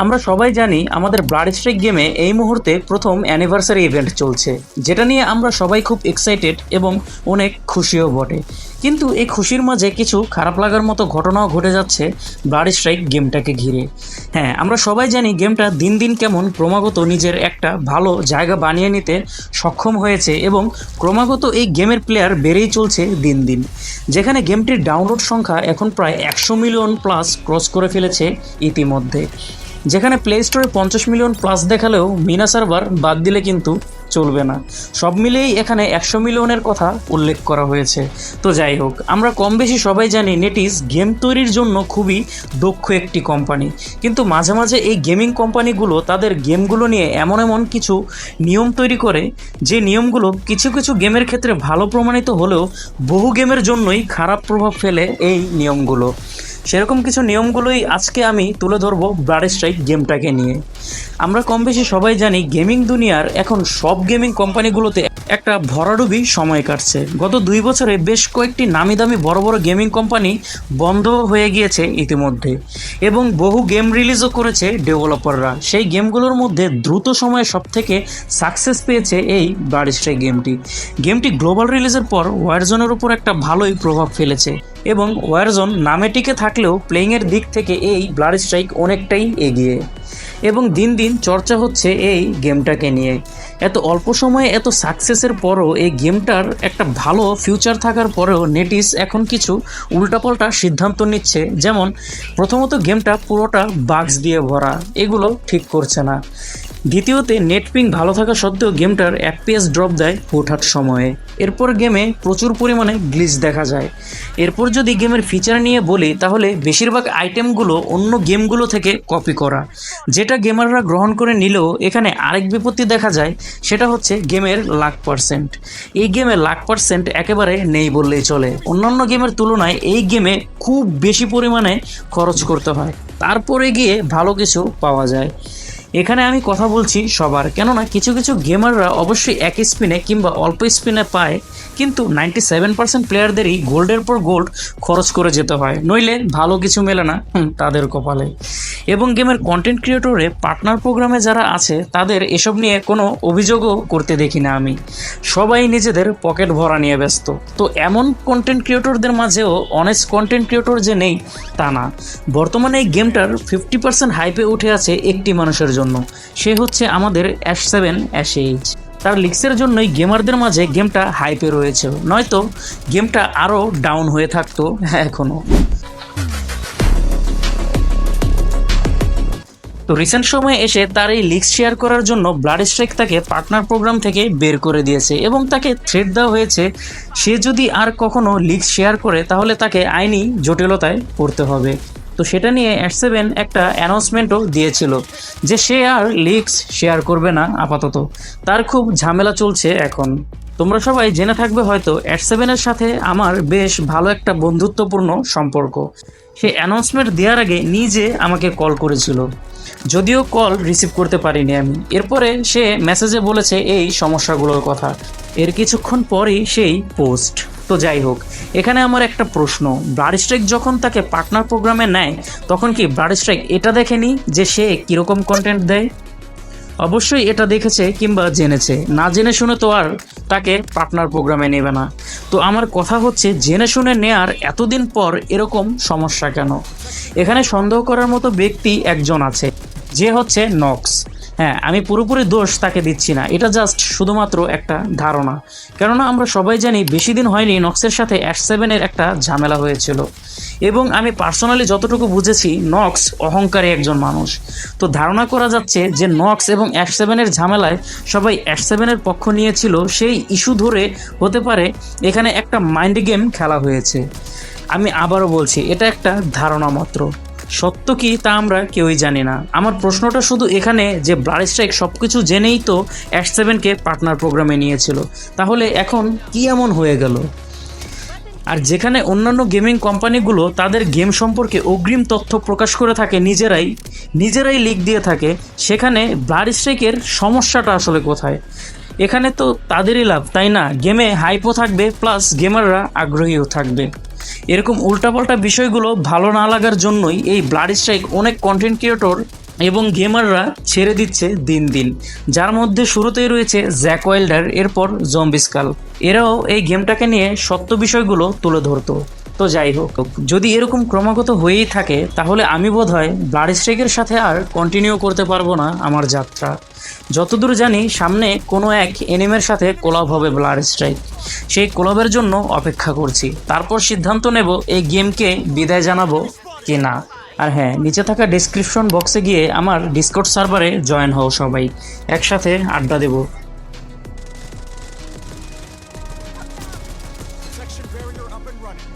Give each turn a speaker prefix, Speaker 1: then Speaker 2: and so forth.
Speaker 1: আমরা সবাই জানি আমাদের ব্লাড স্ট্রাইক গেমে এই মুহূর্তে প্রথম অ্যানিভার্সারি ইভেন্ট চলছে, যেটা নিয়ে আমরা সবাই খুব এক্সাইটেড এবং অনেক খুশিও বটে। কিন্তু এই খুশির মাঝে কিছু খারাপ লাগার মতো ঘটনাও ঘটে যাচ্ছে ব্লাড স্ট্রাইক গেমটাকে ঘিরে। হ্যাঁ আমরা সবাই জানি গেমটা দিন দিন কেমন ক্রমাগত নিজের একটা ভালো জায়গা বানিয়ে নিতে সক্ষম হয়েছে এবং ক্রমাগত এই গেমের প্লেয়ার বেড়েই চলছে দিন দিন। যেখানে গেমটির ডাউনলোড সংখ্যা এখন প্রায় একশো মিলিয়ন প্লাস ক্রস করে ফেলেছে ইতিমধ্যে। যেখানে প্লে স্টোরে পঞ্চাশ মিলিয়ন প্লাস দেখালেও মিনা সার্ভার বাদ দিলে কিন্তু চলবে না। সব মিলিয়েই এখানে একশো মিলিয়নের কথা উল্লেখ করা হয়েছে। তো যাই হোক, আমরা কম বেশি সবাই জানি নেটিস গেম তৈরির জন্য খুবই দক্ষ একটি কোম্পানি কিন্তু মাঝে মাঝে এই গেমিং কোম্পানিগুলো তাদের গেমগুলো নিয়ে এমন এমন কিছু নিয়ম তৈরি করে, যে নিয়মগুলো কিছু কিছু গেমের ক্ষেত্রে ভালো প্রমাণিত হলেও বহু গেমের জন্যই খারাপ প্রভাব ফেলে এই নিয়মগুলো। সেরকম কিছু নিয়মগুলোই আজকে আমি তুলে ধরবো ব্লাড স্ট্রাইক গেমটাকে নিয়ে। আমরা কম বেশি সবাই জানি গেমিং দুনিয়ার এখন সব গেমিং কোম্পানিগুলোতে একটা ভরাডুবি সময় কাটছে। গত দুই বছরে বেশ কয়েকটি নামি দামি বড় বড় গেমিং কোম্পানি বন্ধ হয়ে গিয়েছে ইতিমধ্যে এবং বহু গেম রিলিজও করেছে ডেভেলপাররা। সেই গেমগুলোর মধ্যে দ্রুত সময়ে সব থেকে সাকসেস পেয়েছে এই ব্লাড স্ট্রাইক গেমটি। গেমটি গ্লোবাল রিলিজের পর ওয়ারজনের উপর একটা ভালোই প্রভাব ফেলেছে এবং ওয়ারজন নামে টিকে থাকলেও প্লেইংয়ের দিক থেকে এই ব্লাড স্ট্রাইক অনেকটাই এগিয়ে। এবং দিন দিন চর্চা হচ্ছে এই গেমটাকে নিয়ে। এত অল্প সময়ে এত সাকসেসের পরও এই গেমটার একটা ভালো ফিউচার থাকার পরেও নেটিস এখন কিছু উল্টাপাল্টা সিদ্ধান্ত নিচ্ছে। যেমন, প্রথমত গেমটা পুরোটা বাক্স দিয়ে ভরা। এগুলো ঠিক করছে না। দ্বিতীয়তে নেটপিং ভালো থাকা সত্ত্বেও গেমটার এফপিএস ড্রপ দেয় হুটহাট সময়ে। এরপর গেমে প্রচুর পরিমাণে গ্লিচ দেখা যায়। এরপর যদি গেমের ফিচার নিয়ে বলি, তাহলে বেশিরভাগ আইটেমগুলো অন্য গেমগুলো থেকে কপি করা। যেটা গেমাররা গ্রহণ করে নিলেও এখানে আরেক বিপত্তি দেখা যায়, সেটা হচ্ছে গেমের লাখ পার্সেন্ট এই গেমে লাখ পার্সেন্ট একেবারে নেই বললেই চলে। অন্যান্য গেমের তুলনায় এই গেমে খুব বেশি পরিমাণে খরচ করতে হয়। তারপরে গিয়ে ভালো কিছু পাওয়া যায়। এখানে আমি কথা বলছি সবার, কেননা কিছু কিছু গেমাররা অবশ্যই এক স্পিনে কিংবা অল্প স্পিনে পায়, কিন্তু নাইনটি সেভেন পার্সেন্ট প্লেয়ারদেরই গোল্ডের পর গোল্ড খরচ করে যেতে হয়। নইলে ভালো কিছু মেলে না তাদের কপালে। এবং গেমের কন্টেন্ট ক্রিয়েটরে পার্টনার প্রোগ্রামে যারা আছে, তাদের এসব নিয়ে কোনো অভিযোগও করতে দেখি না আমি। সবাই নিজেদের পকেট ভরা নিয়ে ব্যস্ত। তো এমন কন্টেন্ট ক্রিয়েটরদের মাঝেও অনেস্ট কন্টেন্ট ক্রিয়েটর যে নেই, তা না। বর্তমানে এই গেমটার ফিফটি পার্সেন্ট হাইপে উঠে আছে একটি মানুষের জন্য। সে হচ্ছে আমাদের অ্যাশ সেভেন অ্যাশ এইচ তার লিক্সের জন্যই গেমারদের মাঝে গেমটা হাইপে রয়েছে। নয়তো গেমটা আরও ডাউন হয়ে থাকতো এখনও তো রিসেন্ট সময়ে এসে তার এই লিক্স শেয়ার করার জন্য ব্লাড স্ট্রাইক তাকে পার্টনার প্রোগ্রাম থেকে বের করে দিয়েছে এবং তাকে থ্রেট দেওয়া হয়েছে, সে যদি আর কখনো লিক্স শেয়ার করে, তাহলে তাকে আইনি জটিলতায় পড়তে হবে। তো সেটা নিয়ে অ্যাট সেভেন একটা অ্যানাউন্সমেন্টও দিয়েছিল যে সে আর লিক্স শেয়ার করবে না আপাতত। তার খুব ঝামেলা চলছে এখন। তোমরা সবাই জেনে থাকবে হয়তো অ্যাট সেভেনের সাথে আমার বেশ ভালো একটা বন্ধুত্বপূর্ণ সম্পর্ক। সে অ্যানাউন্সমেন্ট দেওয়ার আগে নিজে আমাকে কল করেছিল। যদিও কল রিসিভ করতে পারিনি আমি। এরপরে সে মেসেজে বলেছে এই সমস্যাগুলোর কথা। এর কিছুক্ষণ পরেই সেই পোস্ট তো যাই হোক, এখানে আমার একটা প্রশ্ন। ব্লাড স্ট্রাইক যখন তাকে পার্টনার প্রোগ্রামে নেয়, তখন কি ব্লাড স্ট্রাইক এটা দেখেনি যে সে কীরকম কন্টেন্ট দেয়? অবশ্যই এটা দেখেছে কিংবা জেনেছে। না জেনে শুনে তো আর তাকে পার্টনার প্রোগ্রামে নেবে না। তো আমার কথা হচ্ছে, জেনে শুনে নেয়ার এতদিন পর এরকম সমস্যা কেন? এখানে সন্দেহ করার মতো ব্যক্তি একজন আছে, যে হচ্ছে নক্স। হ্যাঁ আমি পুরোপুরি দোষ তাকে দিচ্ছি না। এটা জাস্ট শুধুমাত্র একটা ধারণা। কেননা আমরা সবাই জানি বেশি দিন হয়নি নক্সের সাথে অ্যাশ সেভেনের একটা ঝামেলা হয়েছিল। এবং আমি পার্সোনালি যতটুকু বুঝেছি, নক্স অহংকারী একজন মানুষ। তো ধারণা করা যাচ্ছে যে নক্স এবং অ্যাশ সেভেনের ঝামেলায় সবাই অ্যাশ সেভেনের পক্ষ নিয়েছিল, সেই ইস্যু ধরে হতে পারে এখানে একটা মাইন্ড গেম খেলা হয়েছে। আমি আবারও বলছি, এটা একটা ধারণা মাত্র। সত্য কি তা আমরা কেউই জানি না। আমার প্রশ্নটা শুধু এখানে যে ব্লাড স্ট্রাইক সব কিছু জেনেই তো অ্যাশ সেভেনকে পার্টনার প্রোগ্রামে নিয়েছিল। তাহলে এখন কি এমন হয়ে গেল? আর যেখানে অন্যান্য গেমিং কোম্পানিগুলো তাদের গেম সম্পর্কে অগ্রিম তথ্য প্রকাশ করে থাকে নিজেরাই নিজেরাই লিক দিয়ে থাকে, সেখানে ব্লাড স্ট্রাইকের সমস্যাটা আসলে কোথায়? এখানে তো তাদেরই লাভ, তাই না? গেমে হাইপও থাকবে প্লাস গেমাররা আগ্রহীও থাকবে। এরকম উল্টাপাল্টা বিষয়গুলো ভালো না লাগার জন্যই এই ব্লাড স্ট্রাইক অনেক কন্টেন্ট ক্রিয়েটর এবং গেমাররা ছেড়ে দিচ্ছে দিন দিন। যার মধ্যে শুরুতেই রয়েছে জ্যাক ওয়েল্ডার এরপর জম্বিস্কাল এরাও এই গেমটাকে নিয়ে সত্য বিষয়গুলো তুলে ধরতো। তো যাই হোক, যদি এরকম ক্রমাগত হয়েই থাকে, তাহলে আমি বোধ হয় ব্লাড স্ট্রাইকের সাথে আর কন্টিনিউ করতে পারব না আমার যাত্রা। যতদূর জানি, সামনে কোনো এক এনিমের সাথে কোলাব হবে ব্লাড স্ট্রাইক। সেই কোলাবের জন্য অপেক্ষা করছি। তারপর সিদ্ধান্ত নেব এই গেমকে বিদায় জানাব কি না। আর হ্যাঁ নিচে থাকা ডিসক্রিপশন বক্সে গিয়ে আমার ডিসকর্ড সার্ভারে জয়েন হও সবাই। একসাথে আড্ডা দেবো।
Speaker 2: Section barrier up and running.